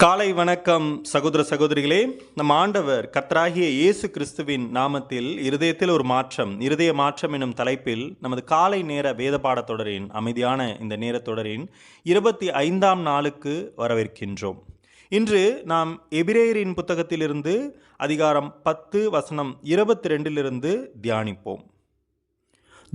காலை வணக்கம் சகோதர சகோதரிகளே. நம் ஆண்டவர் கத்தராகிய இயேசு கிறிஸ்துவின் நாமத்தில் இருதயத்தில் ஒரு மாற்றம் இருதய மாற்றம் எனும் தலைப்பில் நமது காலை நேர வேத பாடத்தொடரின் அமைதியான இந்த நேரத்தொடரின் இருபத்தி ஐந்தாம் நாளுக்கு வரவேற்கின்றோம். இன்று நாம் எபிரேயரின் புத்தகத்திலிருந்து அதிகாரம் பத்து வசனம் இருபத்தி ரெண்டிலிருந்து தியானிப்போம்.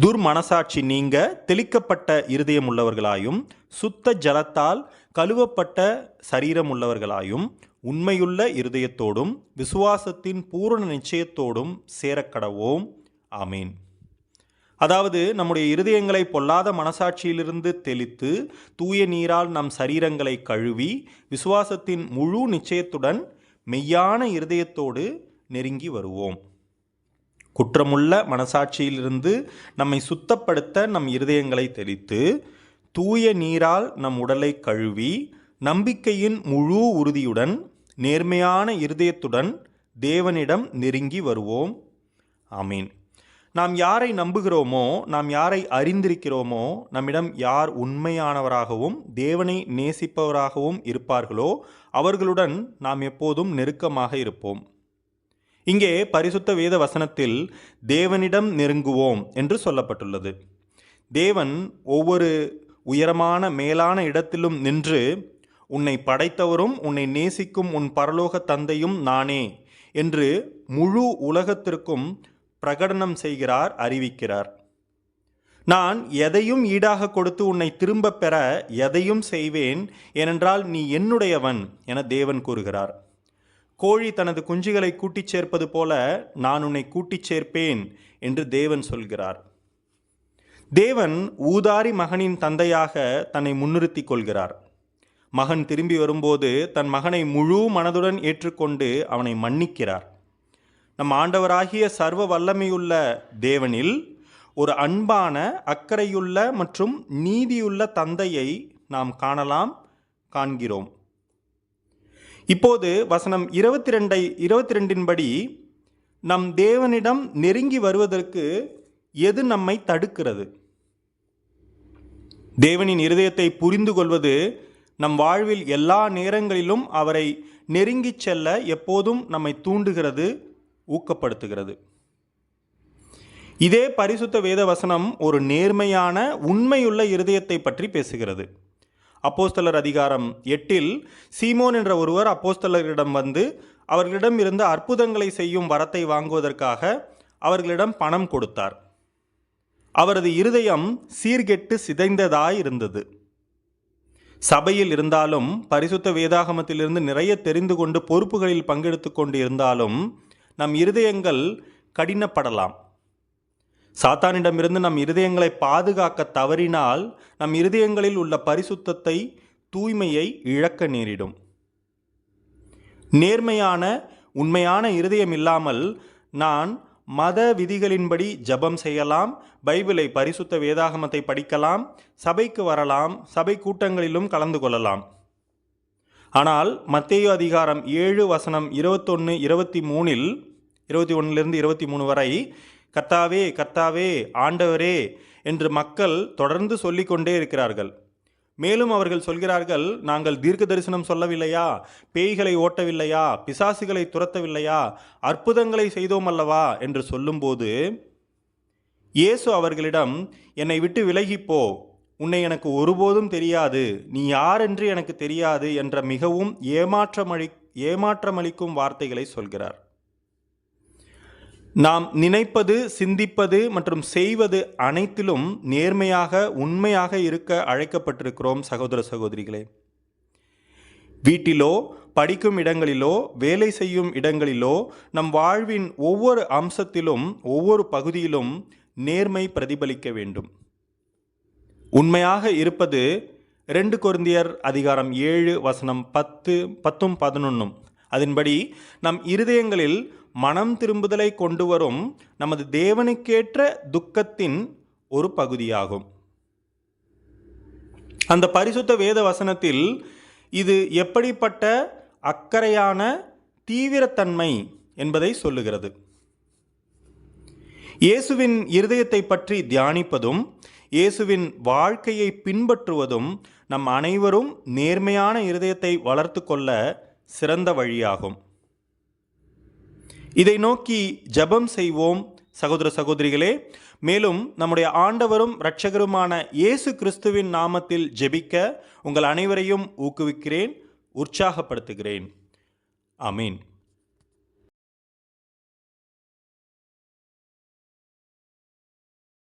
துர்மனசாட்சி நீங்க தெளிக்கப்பட்ட இருதயம் உள்ளவர்களாயும் சுத்த ஜலத்தால் கழுவப்பட்ட சரீரம் உள்ளவர்களாயும் உண்மையுள்ள இருதயத்தோடும் விசுவாசத்தின் பூரண நிச்சயத்தோடும் சேரக்கடவோம் ஆமீன். அதாவது நம்முடைய இருதயங்களை பொல்லாத மனசாட்சியிலிருந்து தெளித்து தூய நீரால் நம் சரீரங்களை கழுவி விசுவாசத்தின் முழு நிச்சயத்துடன் மெய்யான இருதயத்தோடு நெருங்கி வருவோம். குற்றமுள்ள மனசாட்சியிலிருந்து நம்மை சுத்தப்படுத்த நம் இருதயங்களை தெளித்து தூய நீரால் நம் உடலை கழுவி நம்பிக்கையின் முழு உறுதியுடன் நேர்மையான இருதயத்துடன் தேவனிடம் நெருங்கி வருவோம். ஆமீன். நாம் யாரை நம்புகிறோமோ நாம் யாரை அறிந்திருக்கிறோமோ நம்மிடம் யார் உண்மையானவராகவும் தேவனை நேசிப்பவராகவும் இருப்பார்களோ அவர்களுடன் நாம் எப்போதும் நெருக்கமாக இருப்போம். இங்கே பரிசுத்த வேத வசனத்தில் தேவனிடம் நெருங்குவோம் என்று சொல்லப்பட்டுள்ளது. தேவன் ஒவ்வொரு உயரமான மேலான இடத்திலும் நின்று உன்னை படைத்தவரும் உன்னை நேசிக்கும் உன் பரலோக தந்தையும் நானே என்று முழு உலகத்திற்கும் பிரகடனம் செய்கிறார் அறிவிக்கிறார். நான் எதையும் ஈடாக கொடுத்து உன்னை திரும்பப் பெற எதையும் செய்வேன் ஏனென்றால் நீ என்னுடையவன் என தேவன் கூறுகிறார். கோழி தனது குஞ்சுகளை கூட்டிச் சேர்ப்பது போல நான் உன்னை கூட்டிச் சேர்ப்பேன் என்று தேவன் சொல்கிறார். தேவன் ஊதாரி மகனின் தந்தையாக தன்னை முன்னிறுத்தி கொள்கிறார். மகன் திரும்பி வரும்போது தன் மகனை முழு மனதுடன் ஏற்றுக்கொண்டு அவனை மன்னிக்கிறார். நம் ஆண்டவராகிய சர்வ வல்லமையுள்ள தேவனில் ஒரு அன்பான அக்கறையுள்ள மற்றும் நீதியுள்ள தந்தையை நாம் காணலாம் காண்கிறோம். இப்போது வசனம் இருபத்தி ரெண்டை இருபத்தி ரெண்டின்படி நம் தேவனிடம் நெருங்கி வருவதற்கு எது நம்மை தடுக்கிறது? தேவனின் இருதயத்தை புரிந்து கொள்வது நம் வாழ்வில் எல்லா நேரங்களிலும் அவரை நெருங்கிச் செல்ல எப்போதும் நம்மை தூண்டுகிறது ஊக்கப்படுத்துகிறது. இதே பரிசுத்த வேத வசனம் ஒரு நேர்மையான உண்மையுள்ள இருதயத்தை பற்றி பேசுகிறது. அப்போஸ்தலர் அதிகாரம் எட்டில் சீமோன் என்ற ஒருவர் அப்போஸ்தலரிடம் வந்து அவர்களிடம் இருந்து அற்புதங்களை செய்யும் வரத்தை வாங்குவதற்காக அவர்களிடம் பணம் கொடுத்தார். அவரது இருதயம் சீர்கெட்டு சிதைந்ததாய் இருந்தது சபையில் இருந்தாலும் பரிசுத்த வேதாகமத்திலிருந்து நிறைய தெரிந்து கொண்டு பொறுப்புகளில் பங்கெடுத்து கொண்டு இருந்தாலும் நம் இருதயங்கள் கடினப்படலாம். சாத்தானிடமிருந்து நம் இருதயங்களை பாதுகாக்க தவறினால் நம் இருதயங்களில் உள்ள பரிசுத்தத்தை தூய்மையை இழக்க நேரிடும். நேர்மையான உண்மையான இருதயம் இல்லாமல் நான் மத விதிகளின்படி ஜபம் செய்யலாம் பைபிளை பரிசுத்த வேதாகமத்தை படிக்கலாம் சபைக்கு வரலாம் சபை கூட்டங்களிலும் கலந்து கொள்ளலாம். ஆனால் மத்தேயு அதிகாரம் ஏழு வசனம் இருபத்தொன்று இருபத்தி மூணில் இருபத்தி ஒன்றிலிருந்து இருபத்தி மூணு வரை கர்த்தாவே கர்த்தாவே ஆண்டவரே என்று மக்கள் தொடர்ந்து சொல்லிக்கொண்டே இருக்கிறார்கள். மேலும் அவர்கள் சொல்கிறார்கள் நாங்கள் தீர்க்க தரிசனம் சொல்லவில்லையா? பேய்களை ஓட்டவில்லையா? பிசாசுகளை துரத்தவில்லையா? அற்புதங்களை செய்தோம் அல்லவா? என்று சொல்லும்போது இயேசு அவர்களிடம் என்னை விட்டு விலகிப்போ. உன்னை எனக்கு ஒருபோதும் தெரியாது. நீ யார் என்று எனக்கு தெரியாது என்ற மிகவும் ஏமாற்றமளி ஏமாற்றமளிக்கும் வார்த்தைகளை சொல்கிறார். நாம் நினைப்பது சிந்திப்பது மற்றும் செய்வது அனைத்திலும் நேர்மையாக உண்மையாக இருக்க அழைக்கப்பட்டிருக்கிறோம் சகோதர சகோதரிகளே. வீட்டிலோ படிக்கும் இடங்களிலோ வேலை செய்யும் இடங்களிலோ நம் வாழ்வின் ஒவ்வொரு அம்சத்திலும் ஒவ்வொரு பகுதியிலும் நேர்மை பிரதிபலிக்க வேண்டும். உண்மையாக இருப்பது ரெண்டு குருந்தியர் அதிகாரம் ஏழு வசனம் பத்து பத்தும் பதினொன்னும். அதன்படி நம் இருதயங்களில் மனம் திரும்புதலை கொண்டு வரும் நமது தேவனுக்கேற்ற துக்கத்தின் ஒரு பகுதியாகும். அந்த பரிசுத்த வேத வசனத்தில் இது எப்படிப்பட்ட அக்கறையான தீவிரத்தன்மை என்பதை சொல்லுகிறது. இயேசுவின் இருதயத்தை பற்றி தியானிப்பதும் இயேசுவின் வாழ்க்கையை பின்பற்றுவதும் நம் அனைவரும் நேர்மையான இருதயத்தை வளர்த்து கொள்ள சிறந்த வழியாகும். இதை நோக்கி ஜெபம் செய்வோம் சகோதர சகோதரிகளே. மேலும் நம்முடைய ஆண்டவரும் இரட்சகருமான இயேசு கிறிஸ்துவின் நாமத்தில் ஜெபிக்க உங்கள் அனைவரையும் ஊக்குவிக்கிறேன் உற்சாகப்படுத்துகிறேன். அமீன்